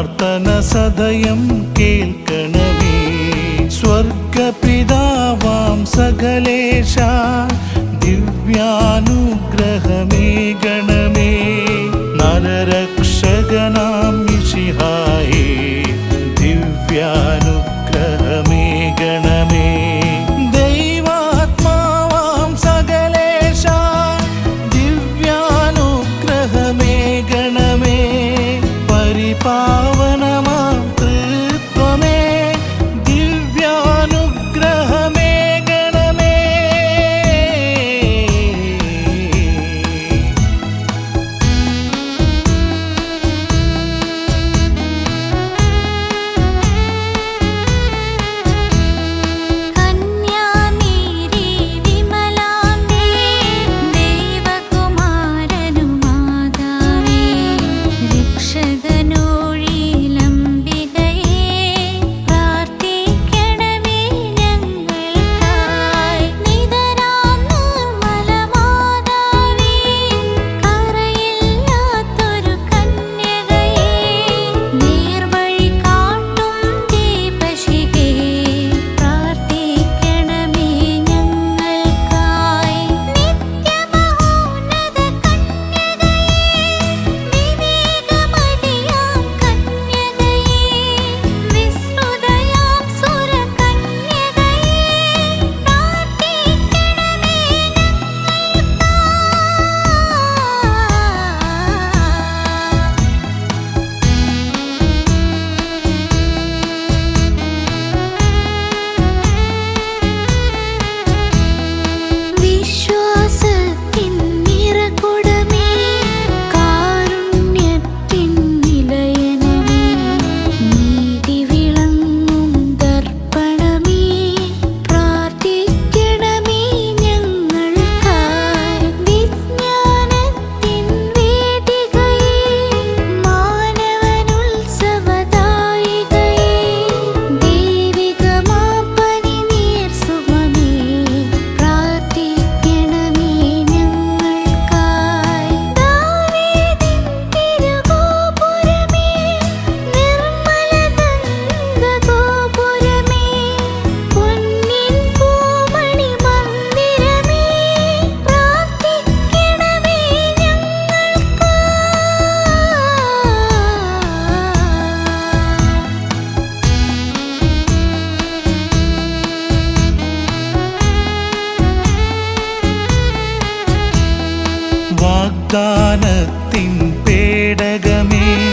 பிரார்த்தன சதயம் கேட்கணமே. ஸ்வர்க பிதாவாம் சகலேஷா திவ்யானுகிரகமேக വാഗ്ദാനത്തിൻ പേടകമേ.